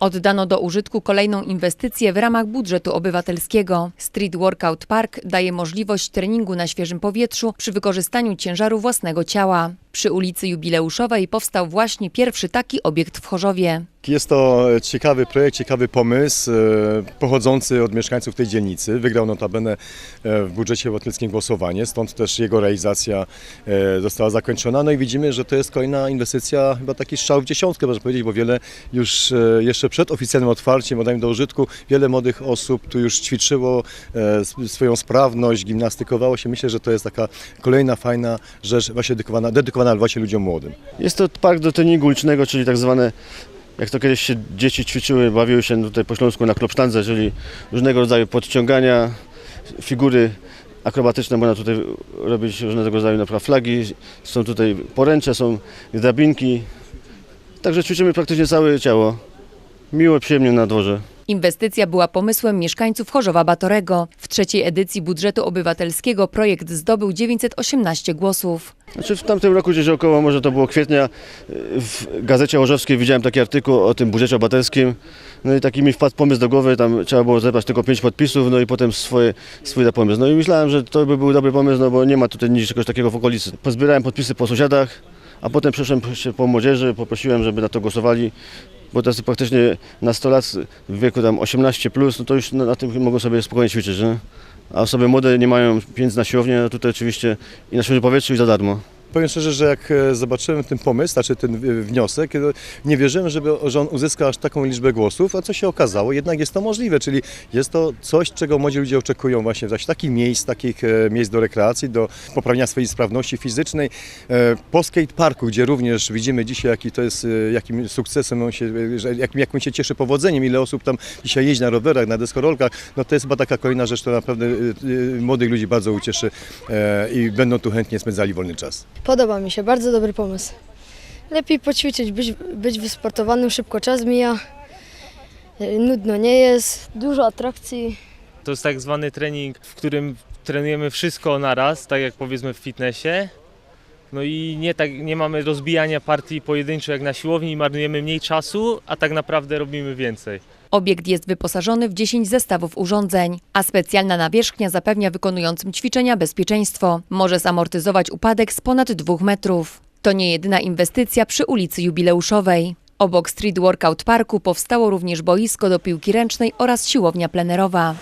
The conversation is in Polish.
Oddano do użytku kolejną inwestycję w ramach budżetu obywatelskiego. Street Workout Park daje możliwość treningu na świeżym powietrzu przy wykorzystaniu ciężaru własnego ciała. Przy ulicy Jubileuszowej powstał właśnie pierwszy taki obiekt w Chorzowie. Jest to ciekawy projekt, ciekawy pomysł e, pochodzący od mieszkańców tej dzielnicy. Wygrał notabene e, w budżecie obywatelskim głosowanie, stąd też jego realizacja e, została zakończona. No i widzimy, że to jest kolejna inwestycja, chyba taki strzał w dziesiątkę, można powiedzieć, bo wiele już jeszcze przed oficjalnym otwarciem, oddaniem do użytku, wiele młodych osób tu już ćwiczyło sw- swoją sprawność, gimnastykowało się. Myślę, że to jest taka kolejna fajna rzecz właśnie dedykowana, dedykowana właśnie ludziom młodym. Jest to park do treningu ulicznego, czyli tak zwane, jak to kiedyś się dzieci ćwiczyły, bawiły się tutaj po śląsku na klopsztandze, czyli różnego rodzaju podciągania, figury akrobatyczne, można tutaj robić różnego rodzaju naprawdę flagi, są tutaj poręcze, są drabinki, także ćwiczymy praktycznie całe ciało. Miło, przyjemnie na dworze. Inwestycja była pomysłem mieszkańców Chorzowa Batorego. W trzeciej edycji budżetu obywatelskiego projekt zdobył 918 głosów. Znaczy w tamtym roku gdzieś około, może to było kwietnia, w Gazecie Orzowskiej widziałem taki artykuł o tym budżecie obywatelskim. No i taki mi wpadł pomysł do głowy, tam trzeba było zebrać tylko pięć podpisów, no i potem swoje, swój pomysł. No i myślałem, że to by był dobry pomysł, no bo nie ma tutaj nic takiego w okolicy. Pozbierałem podpisy po sąsiadach, a potem przeszedłem się po młodzieży, poprosiłem, żeby na to głosowali. Bo jest praktycznie nastolacy w wieku tam 18+, plus, no to już na, na tym mogą sobie spokojnie ćwiczyć, nie? A osoby młode nie mają pieniędzy na siłownię, no tutaj oczywiście i na świeżym powietrzu i za darmo. Powiem szczerze, że jak e, zobaczyłem ten pomysł, znaczy ten e, wniosek, e, nie wierzyłem, żeby, że on uzyska aż taką liczbę głosów, a co się okazało, jednak jest to możliwe, czyli jest to coś, czego młodzi ludzie oczekują właśnie, właśnie takich miejsc, takich miejsc do rekreacji, do poprawienia swojej sprawności fizycznej. Po skateparku, gdzie również widzimy dzisiaj, jaki to jest, jakim sukcesem on się, jakim, jak on się cieszy powodzeniem, ile osób tam dzisiaj jeździ na rowerach, na deskorolkach, no to jest chyba taka kolejna rzecz, która naprawdę młodych ludzi bardzo ucieszy i będą tu chętnie spędzali wolny czas. Podoba mi się, bardzo dobry pomysł. Lepiej poćwiczyć, być, być wysportowanym, szybko czas mija, e, nudno nie jest, dużo atrakcji. To jest tak zwany trening, w którym trenujemy wszystko naraz, tak jak powiedzmy w fitnessie. No i nie, tak, nie mamy rozbijania partii pojedynczo jak na siłowni marnujemy mniej czasu, a tak naprawdę robimy więcej. Obiekt jest wyposażony w 10 zestawów urządzeń, a specjalna nawierzchnia zapewnia wykonującym ćwiczenia bezpieczeństwo. Może zamortyzować upadek z ponad 2 metrów. To nie jedyna inwestycja przy ulicy Jubileuszowej. Obok Street Workout Parku powstało również boisko do piłki ręcznej oraz siłownia plenerowa.